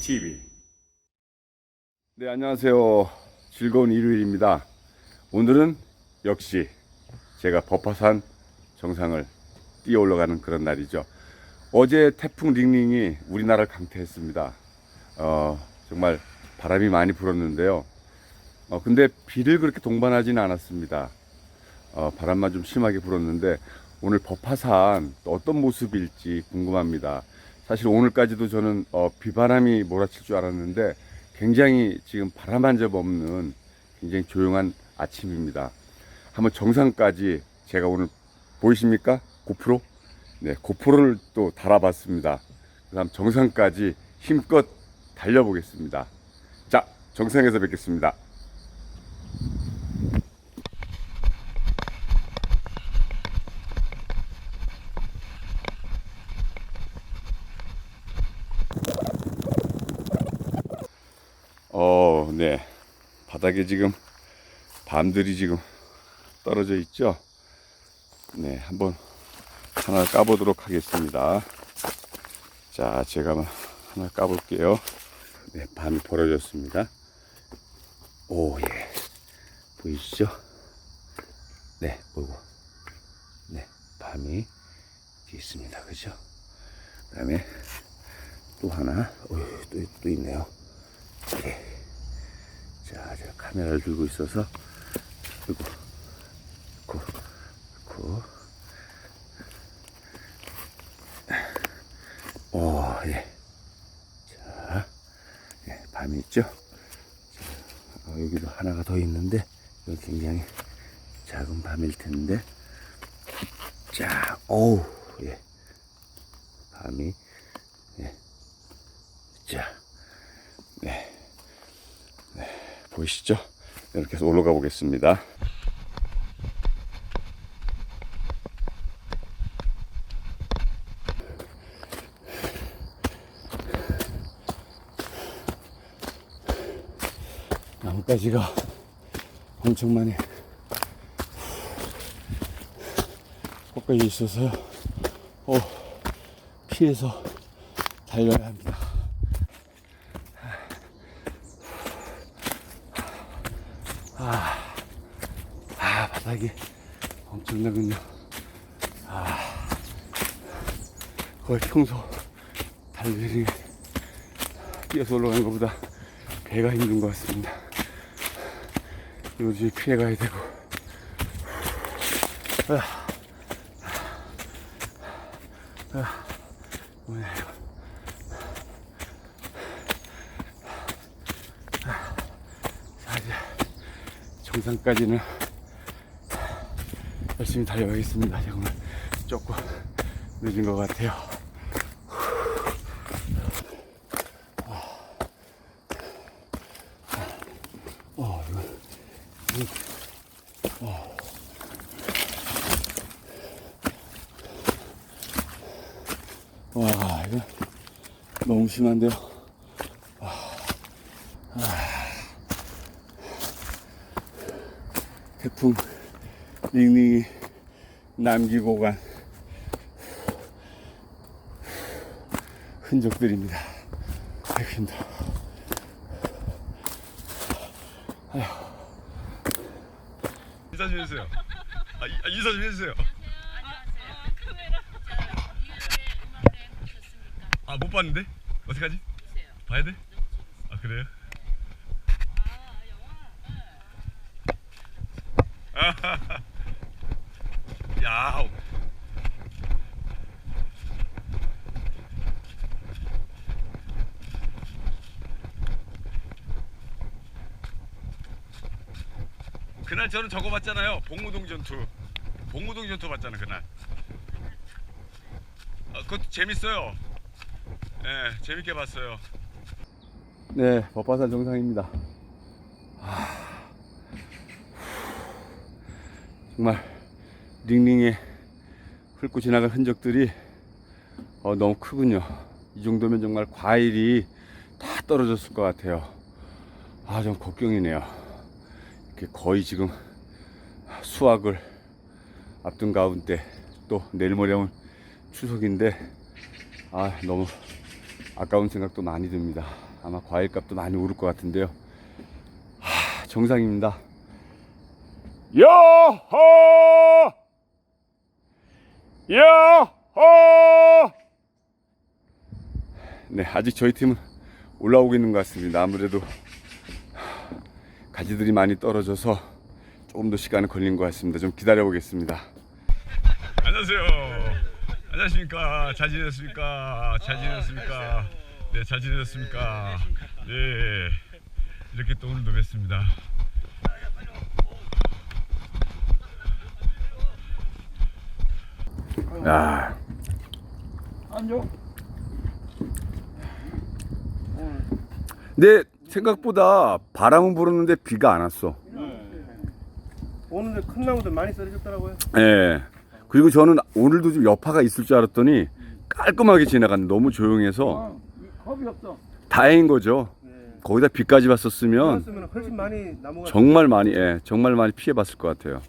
TV. 네, 안녕하세요. 즐거운 일요일입니다. 오늘은 역시 제가 법화산 정상을 뛰어 올라가는 그런 날이죠. 어제 태풍 링링이 우리나라를 강타했습니다. 어, 정말 바람이 많이 불었는데요. 어, 근데 비를 그렇게 동반하지는 않았습니다. 어, 바람만 좀 심하게 불었는데 오늘 또 어떤 모습일지 궁금합니다. 사실 오늘까지도 저는 어, 비바람이 몰아칠 줄 알았는데 굉장히 지금 바람 한 점 없는 굉장히 조용한 아침입니다. 한번 정상까지 제가 오늘 보이십니까? 고프로? 네, 고프로를 또 달아봤습니다. 그 다음 정상까지 힘껏 달려보겠습니다. 자, 정상에서 뵙겠습니다. 어, 네. 바닥에 지금 밤들이 지금 떨어져 있죠? 네, 한번 하나 까보도록 하겠습니다. 자, 제가 하나 까볼게요. 네, 밤이 벌어졌습니다. 오, 예. 보이시죠? 네, 보고. 네, 밤이 있습니다. 그죠? 그 다음에 또 하나, 어, 또, 또 있네요. 예. 자, 제가 카메라를 들고 있어서, 그리고, 그, 그, 오, 예. 자, 예, 밤이 있죠? 자, 어, 여기도 하나가 더 있는데, 이건 굉장히 작은 밤일 텐데, 자, 오우, 예. 밤이, 예. 자, 네. 네, 보이시죠? 이렇게 해서 올라가 보겠습니다. 나뭇가지가 엄청 많이 꺾여져 있어서 어, 피해서 달려야 합니다. 아, 바닥이 엄청나군요. 아, 거의 평소 달리기 뛰어서 올라가는 것보다 배가 힘든 것 같습니다. 요즘 피해 가야 되고. 아, 아, 뭐냐, 이거. 자, 이제 정상까지는 열심히 달려가겠습니다. 정말 조금 늦은 것 같아요. 어, 어. 와, 이거 너무 심한데요. 태풍 링링이 남기고 간 흔적들입니다. 아이고 힘들어. 인사 좀 해주세요. 아, 이- 아, 인사 좀 해주세요. 아, 못 봤는데? 어떡하지? 봐야 돼? 아, 그래요? 야, 그날 저는 저거 봤잖아요. 봉무동 전투. 봉무동 전투 봤잖아 그날. 아, 그것도 재밌어요. 예, 재밌게 봤어요. 네, 법화산 정상입니다. 아, 정말 링링에 훑고 지나간 흔적들이 어, 너무 크군요. 이 정도면 정말 과일이 다 떨어졌을 것 같아요. 아, 좀 걱정이네요. 이렇게 거의 지금 수확을 앞둔 가운데 또 내일 모레면 추석인데 아 너무 아까운 생각도 많이 듭니다. 아마 과일 값도 많이 오를 것 같은데요. 하, 정상입니다. 야호! 야호! 네, 아직 저희 팀은 올라오고 있는 것 같습니다. 아무래도 가지들이 많이 떨어져서 조금 더 시간이 걸린 것 같습니다. 좀 기다려 보겠습니다. 안녕하세요. 안녕하십니까. 잘 지냈습니까? 잘 지냈습니까? 네, 잘 지냈습니까? 네. 이렇게 또 오늘도 뵙습니다. 야, 안 줘. 근데 생각보다 바람은 불었는데 비가 안 왔어. 오늘 큰 나무들 많이 썰어졌더라고요. 예. 그리고 저는 오늘도 좀 여파가 있을 줄 알았더니 깔끔하게 지나갔는데 너무 조용해서 겁이 없어. 다행인 거죠. 네. 거기다 비까지 왔었으면 그랬으면 훨씬 많이 나무가 정말 많이, 예, 정말 많이 피해 봤을 것 같아요.